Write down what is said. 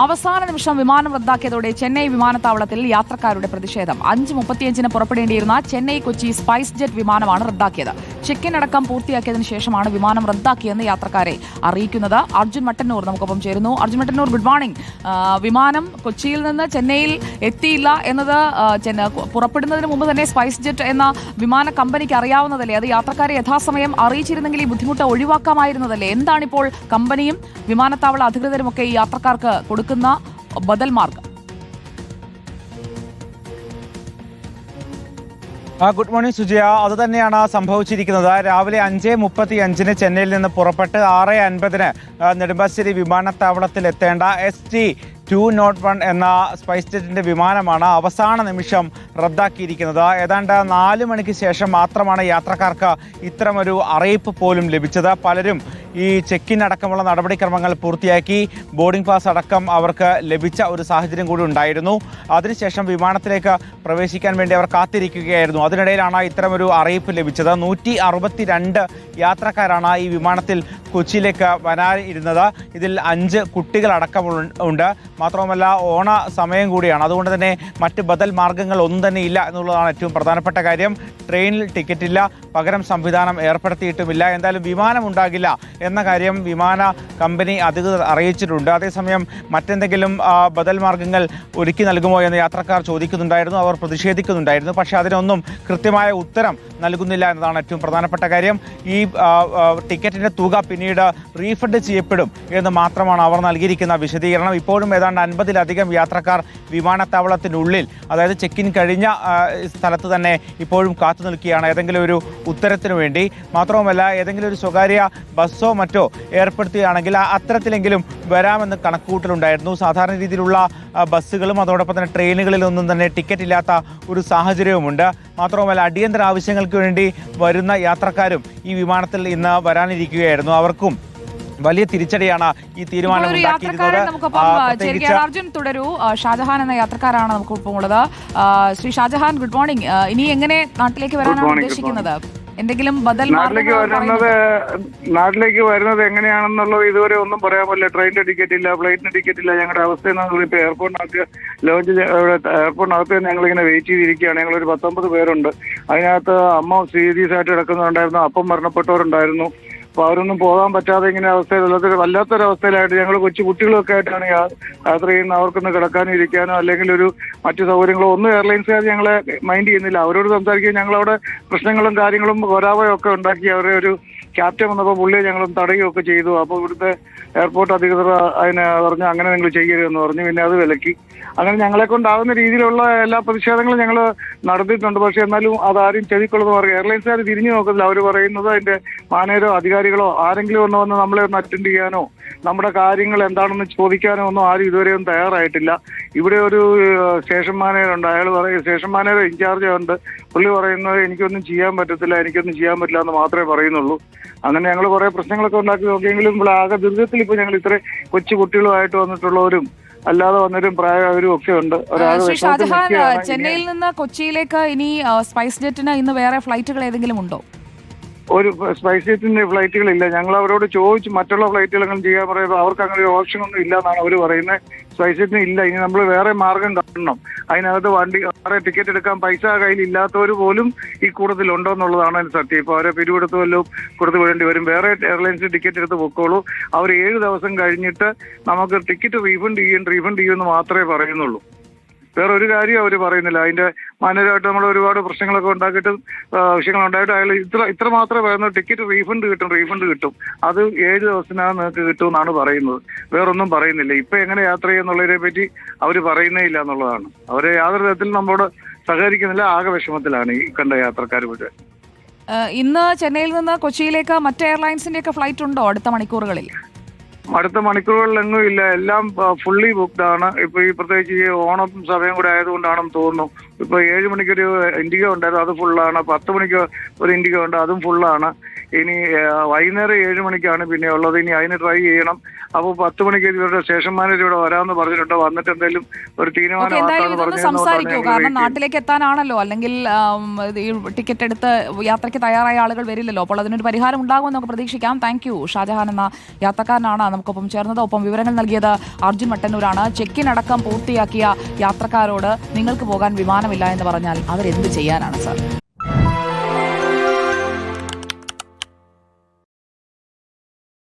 അവസാന നിമിഷം വിമാനം റദ്ദാക്കിയതോടെ ചെന്നൈ വിമാനത്താവളത്തിൽ യാത്രക്കാരുടെ പ്രതിഷേധം. അഞ്ച് മുപ്പത്തിയഞ്ചിന് പുറപ്പെടേണ്ടിയിരുന്ന ചെന്നൈ കൊച്ചി സ്പൈസ് ജെറ്റ് വിമാനമാണ് റദ്ദാക്കിയത്. ചെക്കിൻ അടക്കം പൂർത്തിയാക്കിയതിനു ശേഷമാണ് വിമാനം റദ്ദാക്കിയെന്ന് യാത്രക്കാരെ അറിയിക്കുന്നത്. അർജുൻ മട്ടന്നൂർ നമുക്കൊപ്പം ചേരുന്നു. അർജുൻ മട്ടന്നൂർ ഗുഡ് മോർണിംഗ് വിമാനം കൊച്ചിയിൽ നിന്ന് ചെന്നൈയിൽ എത്തിയില്ല എന്നത് പുറപ്പെടുന്നതിന് മുമ്പ് തന്നെ സ്പൈസ് ജെറ്റ് എന്ന വിമാന കമ്പനിക്ക് അറിയാവുന്നതല്ലേ? അത് യാത്രക്കാരെ യഥാസമയം അറിയിച്ചിരുന്നെങ്കിൽ ഈ ബുദ്ധിമുട്ട് ഒഴിവാക്കാമായിരുന്നതല്ലേ? എന്താണിപ്പോൾ കമ്പനിയും വിമാനത്താവള അധികൃതരും ഒക്കെ ഈ യാത്രക്കാർക്ക് കൊടുക്കുന്ന ബദൽ മാർഗം. Good morning Sujaya. അത് തന്നെയാണ് സംഭവിച്ചിരിക്കുന്നത്. രാവിലെ അഞ്ച് മുപ്പത്തി അഞ്ചിന് ചെന്നൈയിൽ നിന്ന് പുറപ്പെട്ട് ആറ് അൻപതിന് നെടുമ്പാശ്ശേരി വിമാനത്താവളത്തിൽ എത്തേണ്ട S T two nought one എന്ന സ്പൈസ് ജെറ്റിന്റെ വിമാനമാണ് അവസാന നിമിഷം റദ്ദാക്കിയിരിക്കുന്നത്. ഏതാണ്ട് നാല് മണിക്ക് ശേഷം മാത്രമാണ് യാത്രക്കാർക്ക് ഇത്തരമൊരു അറിയിപ്പ് പോലും ലഭിച്ചത്. പലരും ഈ ചെക്കിൻ അടക്കമുള്ള നടപടിക്രമങ്ങൾ പൂർത്തിയാക്കി ബോർഡിംഗ് പാസ് അടക്കം അവർക്ക് ലഭിച്ച ഒരു സാഹചര്യം കൂടി ഉണ്ടായിരുന്നു. അതിനുശേഷം വിമാനത്തിലേക്ക് പ്രവേശിക്കാൻ വേണ്ടി അവർ കാത്തിരിക്കുകയായിരുന്നു. അതിനിടയിലാണ് ഇത്തരമൊരു അറിയിപ്പ് ലഭിച്ചത്. നൂറ്റി അറുപത്തിരണ്ട് യാത്രക്കാരാണ് ഈ വിമാനത്തിൽ കൊച്ചിയിലേക്ക് വരാനിരുന്നത്. ഇതിൽ അഞ്ച് കുട്ടികളടക്കം ഉണ്ട്. മാത്രവുമല്ല ഓണ സമയം കൂടിയാണ്. അതുകൊണ്ട് തന്നെ മറ്റ് ബദൽ മാർഗങ്ങൾ ഒന്നും തന്നെ ഇല്ല എന്നുള്ളതാണ് ഏറ്റവും പ്രധാനപ്പെട്ട കാര്യം. ട്രെയിനിൽ ടിക്കറ്റ് ഇല്ല പകരം സംവിധാനം ഏർപ്പെടുത്തിയിട്ടുമില്ല. എന്തായാലും വിമാനം ഉണ്ടാകില്ല എന്ന കാര്യം വിമാന കമ്പനി അധികൃതർ അറിയിച്ചിട്ടുണ്ട്. അതേസമയം മറ്റെന്തെങ്കിലും ബദൽ മാർഗങ്ങൾ ഒരുക്കി നൽകുമോ എന്ന് യാത്രക്കാർ ചോദിക്കുന്നുണ്ടായിരുന്നു. അവർ പ്രതിഷേധിക്കുന്നുണ്ടായിരുന്നു. പക്ഷേ അതിനൊന്നും കൃത്യമായ ഉത്തരം നൽകുന്നില്ല എന്നതാണ് ഏറ്റവും പ്രധാനപ്പെട്ട കാര്യം. ഈ ടിക്കറ്റിന്റെ തുക പിന്നീട് റീഫണ്ട് ചെയ്യപ്പെടും എന്ന് മാത്രമാണ് അവർ നൽകിയിരിക്കുന്ന വിശദീകരണം. ഇപ്പോഴും ഏതാണ്ട് അൻപതിലധികം യാത്രക്കാർ വിമാനത്താവളത്തിനുള്ളിൽ അതായത് ചെക്കിൻ കഴിഞ്ഞ ആ, സ്ഥലത്ത് തന്നെ ഇപ്പോഴും കാത്തു നിൽക്കുകയാണ് ഏതെങ്കിലും ഒരു ഉത്തരത്തിനു വേണ്ടി. മാത്രവുമല്ല ഏതെങ്കിലും ഒരു സ്വകാര്യ ബസ്സോ മറ്റോ ഏർപ്പെടുത്തുകയാണെങ്കിൽ അത്തരത്തിലെങ്കിലും വരാമെന്ന് കണക്കുകൂട്ടലുണ്ടായിരുന്നു. സാധാരണ രീതിയിലുള്ള ബസ്സുകളും അതോടൊപ്പം തന്നെ ട്രെയിനുകളിലൊന്നും തന്നെ ടിക്കറ്റ് ഇല്ലാത്ത ഒരു സാഹചര്യവുമുണ്ട്. മാത്രവുമല്ല അടിയന്തര ആവശ്യങ്ങൾക്ക് വേണ്ടി വരുന്ന യാത്രക്കാരും ഈ വിമാനത്തിൽ ഇന്ന് വരാനിരിക്കുകയായിരുന്നു. അവർക്കും വലിയ തിരിച്ചടിയാണ് ഈ തീരുമാനം ഇപ്പോൾ അർജുൻ തുടരൂ. ഷാജഹാൻ എന്ന യാത്രക്കാരാണ് നമുക്ക് ഉള്ളത് ശ്രീ ഷാജഹാൻ ഗുഡ് മോർണിംഗ് ഇനി എങ്ങനെ നാട്ടിലേക്ക് വരാനാണ് ഉദ്ദേശിക്കുന്നത്? എന്തെങ്കിലും ബദൽ നാട്ടിലേക്ക് വരുന്നത് നാട്ടിലേക്ക് വരുന്നത് എങ്ങനെയാണെന്നുള്ളത് ഇതുവരെ ഒന്നും പറയാൻ പറ്റില്ല. ട്രെയിനിന്റെ ടിക്കറ്റ് ഇല്ല ഫ്ലൈറ്റിന്റെ ടിക്കറ്റ് ഇല്ല. ഞങ്ങളുടെ അവസ്ഥ എന്നാണ് ഇപ്പൊ എയർപോർട്ടിനകത്ത് ലോഞ്ച് എയർപോർട്ടിനകത്ത് ഞങ്ങളിങ്ങനെ വെയിറ്റ് ചെയ്തിരിക്കുകയാണ്. ഞങ്ങൾ ഒരു പത്തൊമ്പത് പേരുണ്ട്. അതിനകത്ത് അമ്മ സീരിയസ് ആയിട്ട് കിടക്കുന്നുണ്ടായിരുന്നു. അപ്പം മരണപ്പെട്ടവരുണ്ടായിരുന്നു. അപ്പൊ അവരൊന്നും പോകാൻ പറ്റാതെ ഇങ്ങനെ അവസ്ഥയിൽ വല്ലാത്തൊരു വല്ലാത്തൊരവസ്ഥയിലായിട്ട് ഞങ്ങൾ കൊച്ചു കുട്ടികളൊക്കെ ആയിട്ടാണ് യാത്ര ചെയ്യുന്നത്. അവർക്കൊന്ന് കിടക്കാനോ ഇരിക്കാനോ അല്ലെങ്കിൽ ഒരു മറ്റു സൗകര്യങ്ങളോ ഒന്നും എയർലൈൻസുകാർ ഞങ്ങളെ മൈൻഡ് ചെയ്യുന്നില്ല. അവരോട് സംസാരിക്കുക ഞങ്ങളവിടെ പ്രശ്നങ്ങളും കാര്യങ്ങളും ഒരാവയും ഒക്കെ ഉണ്ടാക്കി അവരെ ഒരു ക്യാപ്റ്റൻ വന്നപ്പോൾ പുള്ളിയെ ഞങ്ങൾ തടയുകയൊക്കെ ചെയ്തു. അപ്പോൾ ഇവിടുത്തെ എയർപോർട്ട് അധികൃതർ അതിന് പറഞ്ഞു അങ്ങനെ നിങ്ങൾ ചെയ്യരുതെന്ന് പറഞ്ഞു പിന്നെ അത് വിലക്കി. അങ്ങനെ ഞങ്ങളെ കൊണ്ടാവുന്ന രീതിയിലുള്ള എല്ലാ പ്രതിഷേധങ്ങളും ഞങ്ങൾ നടത്തിയിട്ടുണ്ട്. പക്ഷേ എന്നാലും അതാരും ചെവിക്കൊള്ളുന്ന പറയും എയർലൈൻസുകാർ തിരിഞ്ഞു നോക്കുന്നില്ല. അവർ പറയുന്നത് അതിന്റെ മാനേജരോ അധികാരികളോ ആരെങ്കിലും ഒന്ന് വന്ന് നമ്മളെ ഒന്ന് അറ്റൻഡ് ചെയ്യാനോ നമ്മുടെ കാര്യങ്ങൾ എന്താണെന്ന് ചോദിക്കാനോ ഒന്നും ആരും ഇതുവരെ ഒന്നും തയ്യാറായിട്ടില്ല. ഇവിടെ ഒരു സ്റ്റേഷൻ മാനേജർ ഉണ്ട്. അയാൾ പറയും സ്റ്റേഷൻ മാനേജർ ഇൻചാർജ് ഉണ്ട്. പുള്ളി പറയുന്നത് എനിക്കൊന്നും ചെയ്യാൻ പറ്റത്തില്ല എനിക്കൊന്നും ചെയ്യാൻ പറ്റില്ല എന്ന് മാത്രമേ പറയുന്നുള്ളൂ. അങ്ങനെ ഞങ്ങൾ കുറെ പ്രശ്നങ്ങളൊക്കെ ഉണ്ടാക്കി നോക്കിയെങ്കിലും ഇവിടെ ആകെ ദുരിതത്തിൽ ഇപ്പൊ ഞങ്ങൾ ഇത്ര കൊച്ചു കുട്ടികളുമായിട്ട് വന്നിട്ടുള്ളവരും അല്ലാതെ വന്നവരും പ്രായമായവരും ഒക്കെ ഉണ്ട്. ഷാജഹാൻ ചെന്നൈയിൽ നിന്ന് കൊച്ചിയിലേക്ക് ഇനി സ്പൈസ് ജെറ്റിന് ഇന്ന് വേറെ ഫ്ലൈറ്റുകൾ ഏതെങ്കിലും ഉണ്ടോ? ഒരു സ്പൈസ് ജെറ്റിന്റെ ഫ്ലൈറ്റുകളില്ല ഞങ്ങൾ അവരോട് ചോദിച്ചു മറ്റുള്ള ഫ്ലൈറ്റുകളെങ്കിലും ചെയ്യാൻ പറയുമ്പോൾ അവർക്ക് അങ്ങനെ ഒരു ഓപ്ഷൻ ഒന്നും ഇല്ല എന്നാണ് അവർ പറയുന്നത് സ്പൈസ് ജെറ്റിന് ഇല്ല. ഇനി നമ്മൾ വേറെ മാർഗം കാണണം. അതിനകത്ത് വണ്ടി വേറെ ടിക്കറ്റ് എടുക്കാൻ പൈസ കയ്യിൽ ഇല്ലാത്തവർ പോലും ഈ കൂട്ടത്തിൽ ഉണ്ടോ എന്നുള്ളതാണ് അതിന് സത്യം. ഇപ്പോൾ അവരെ പിരിവെടുത്ത് വല്ലതും കൊടുത്ത് വിടേണ്ടി വരും. വേറെ എയർലൈൻസ് ടിക്കറ്റ് എടുത്ത് പൊക്കോളൂ. അവർ ഏഴ് ദിവസം കഴിഞ്ഞിട്ട് നമുക്ക് ടിക്കറ്റ് റീഫണ്ട് ചെയ്യും റീഫണ്ട് ചെയ്യുമെന്ന് മാത്രമേ പറയുന്നുള്ളൂ. വേറെ ഒരു കാര്യം അവർ പറയുന്നില്ല. അതിന്റെ മാനേജരായിട്ട് നമ്മൾ ഒരുപാട് പ്രശ്നങ്ങളൊക്കെ ഉണ്ടാക്കിയിട്ട് ആവശ്യങ്ങൾ ഉണ്ടായിട്ട് അയാൾ ഇത്ര ഇത്ര മാത്രമേ പറയുന്നത് ടിക്കറ്റ് റീഫണ്ട് കിട്ടും റീഫണ്ട് കിട്ടും. അത് ഏഴ് ദിവസത്തിനകം നിങ്ങൾക്ക് കിട്ടും എന്നാണ് പറയുന്നത്. വേറൊന്നും പറയുന്നില്ല. ഇപ്പൊ എങ്ങനെ യാത്ര ചെയ്യുന്നുള്ളതിനെ പറ്റി അവർ പറയുന്നേ ഇല്ല എന്നുള്ളതാണ്. അവരെ യാതൊരു തരത്തിലും നമ്മോട് സഹകരിക്കുന്നില്ല ആകെ വിഷമത്തിലാണ് ഈ കണ്ട യാത്രക്കാർ മുഴുവൻ. ഇന്ന് ചെന്നൈയിൽ നിന്ന് കൊച്ചിയിലേക്ക് മറ്റ് എയർലൈൻസിന്റെ ഒക്കെ ഫ്ലൈറ്റ് ഉണ്ടോ അടുത്ത മണിക്കൂറുകളിൽ? അടുത്ത മണിക്കൂറുകളിലെങ്ങും ഇല്ല. എല്ലാം ഫുള്ളി ബുക്ക്ഡ് ആണ്. ഇപ്പൊ ഈ പ്രത്യേകിച്ച് ഈ ഓണം സമയം കൂടെ ആയതുകൊണ്ടാണെന്ന് തോന്നുന്നു. ഇപ്പൊ ഏഴ് മണിക്കൊരു ഇൻഡിഗോ ഉണ്ടായിരുന്നു. അത് ഫുള്ളാണ് പത്ത് മണിക്ക് ഒരു ഇൻഡിഗോ ഉണ്ട്. അതും ഫുള്ളാണ് ഇനി വൈകുന്നേരം ഏഴ് മണിക്കാണ് പിന്നെ ഉള്ളത്. ഇനി അതിന് ട്രൈ ചെയ്യണം. അപ്പോൾ പത്ത് മണിക്ക് ഇവരുടെ സ്റ്റേഷൻ മാനേജർ ഇവിടെ വരാമെന്ന് പറഞ്ഞിട്ടുണ്ട്. വന്നിട്ട് എന്തെങ്കിലും ഒരു തീരുമാനം സംസാരിക്കൂ. കാരണം നാട്ടിലേക്ക് എത്താനാണല്ലോ. അല്ലെങ്കിൽ ഈ ടിക്കറ്റ് എടുത്ത് യാത്രയ്ക്ക് തയ്യാറായ ആളുകൾ വരില്ലല്ലോ. അപ്പോൾ അതിനൊരു പരിഹാരം ഉണ്ടാകുമെന്ന് നമുക്ക് പ്രതീക്ഷിക്കാം. താങ്ക് യു ഷാജഹാൻ എന്ന യാത്രക്കാരനാണ് നമുക്കൊപ്പം ചേർന്നത്. ഒപ്പം വിവരങ്ങൾ നൽകിയത് അർജുൻ മട്ടന്നൂരാണ്. ചെക്കിൻ അടക്കം പൂർത്തിയാക്കിയ യാത്രക്കാരോട് നിങ്ങൾക്ക് പോകാൻ വിമാനമില്ല എന്ന് പറഞ്ഞാൽ അവരെന്ത് ചെയ്യാനാണ് സാർ?